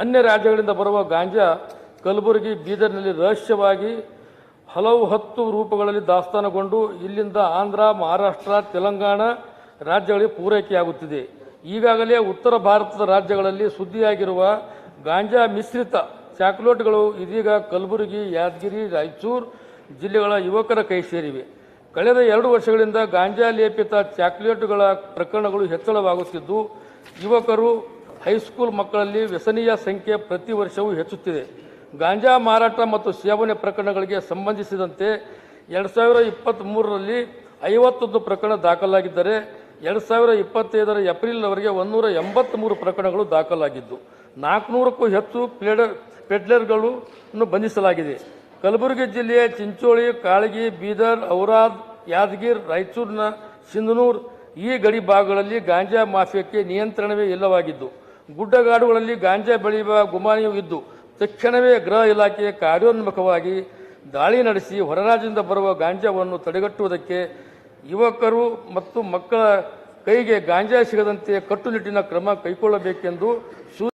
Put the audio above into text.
ಅನ್ಯ ರಾಜ್ಯಗಳಿಂದ ಬರುವ ಗಾಂಜಾ ಕಲಬುರಗಿ, ಬೀದರ್ನಲ್ಲಿ ರಹಸ್ಯವಾಗಿ ಹಲವು ಹತ್ತು ರೂಪಗಳಲ್ಲಿ ದಾಸ್ತಾನುಗೊಂಡು ಇಲ್ಲಿಂದ ಆಂಧ್ರ, ಮಹಾರಾಷ್ಟ್ರ, ತೆಲಂಗಾಣ ರಾಜ್ಯಗಳಿಗೆ ಪೂರೈಕೆಯಾಗುತ್ತಿದೆ. ಈಗಾಗಲೇ ಉತ್ತರ ಭಾರತದ ರಾಜ್ಯಗಳಲ್ಲಿ ಸುದ್ದಿಯಾಗಿರುವ ಗಾಂಜಾ ಮಿಶ್ರಿತ ಚಾಕ್ಲೇಟ್ಗಳು ಇದೀಗ ಕಲಬುರಗಿ, ಯಾದಗಿರಿ, ರಾಯಚೂರು ಜಿಲ್ಲೆಗಳ ಯುವಕರ ಕೈ ಸೇರಿವೆ. ಕಳೆದ ಎರಡು ವರ್ಷಗಳಿಂದ ಗಾಂಜಾ ಲೇಪಿತ ಚಾಕ್ಲೇಟ್ಗಳ ಪ್ರಕರಣಗಳು ಹೆಚ್ಚಳವಾಗುತ್ತಿದ್ದು, ಯುವಕರು ಹೈಸ್ಕೂಲ್ ಮಕ್ಕಳಲ್ಲಿ ವ್ಯಸನೀಯ ಸಂಖ್ಯೆ ಪ್ರತಿ ವರ್ಷವೂ ಹೆಚ್ಚುತ್ತಿದೆ. ಗಾಂಜಾ ಮಾರಾಟ ಮತ್ತು ಸೇವನೆ ಪ್ರಕರಣಗಳಿಗೆ ಸಂಬಂಧಿಸಿದಂತೆ ಎರಡು ಸಾವಿರ ಇಪ್ಪತ್ತ್ಮೂರರಲ್ಲಿ ಐವತ್ತೊಂದು ಪ್ರಕರಣ ದಾಖಲಾಗಿದ್ದರೆ, ಎರಡು ಸಾವಿರ ಇಪ್ಪತ್ತೈದರ ಏಪ್ರಿಲ್ವರೆಗೆ ಒಂದೂರ ಎಂಬತ್ತ್ಮೂರು ಪ್ರಕರಣಗಳು ದಾಖಲಾಗಿದ್ದು, ನಾಲ್ಕುನೂರಕ್ಕೂ ಹೆಚ್ಚು ಪ್ಲೇಡರ್ ಪೆಡ್ಲರ್ಗಳನ್ನು ಬಂಧಿಸಲಾಗಿದೆ. ಕಲಬುರಗಿ ಜಿಲ್ಲೆಯ ಚಿಂಚೋಳಿ, ಕಾಳಗಿ, ಬೀದರ್, ಔರಾದ್, ಯಾದಗಿರ್, ರಾಯಚೂರಿನ ಸಿಂಧನೂರು ಈ ಗಡಿ ಭಾಗಗಳಲ್ಲಿ ಗಾಂಜಾ ಮಾಫಿಯಾಕ್ಕೆ ನಿಯಂತ್ರಣವೇ ಇಲ್ಲವಾಗಿದ್ದು ಗುಡ್ಡಗಾಡುಗಳಲ್ಲಿ ಗಾಂಜಾ ಬೆಳೆಯುವ ಗುಮಾನಿಯೂ ಇದ್ದು, ತಕ್ಷಣವೇ ಗೃಹ ಇಲಾಖೆ ಕಾರ್ಯೋನ್ಮುಖವಾಗಿ ದಾಳಿ ನಡೆಸಿ ಹೊರರಾಜ್ಯದಿಂದ ಬರುವ ಗಾಂಜಾವನ್ನು ತಡೆಗಟ್ಟುವುದಕ್ಕೆ ಯುವಕರು ಮತ್ತು ಮಕ್ಕಳ ಕೈಗೆ ಗಾಂಜಾ ಸಿಗದಂತೆ ಕಟ್ಟುನಿಟ್ಟಿನ ಕ್ರಮ ಕೈಗೊಳ್ಳಬೇಕೆಂದು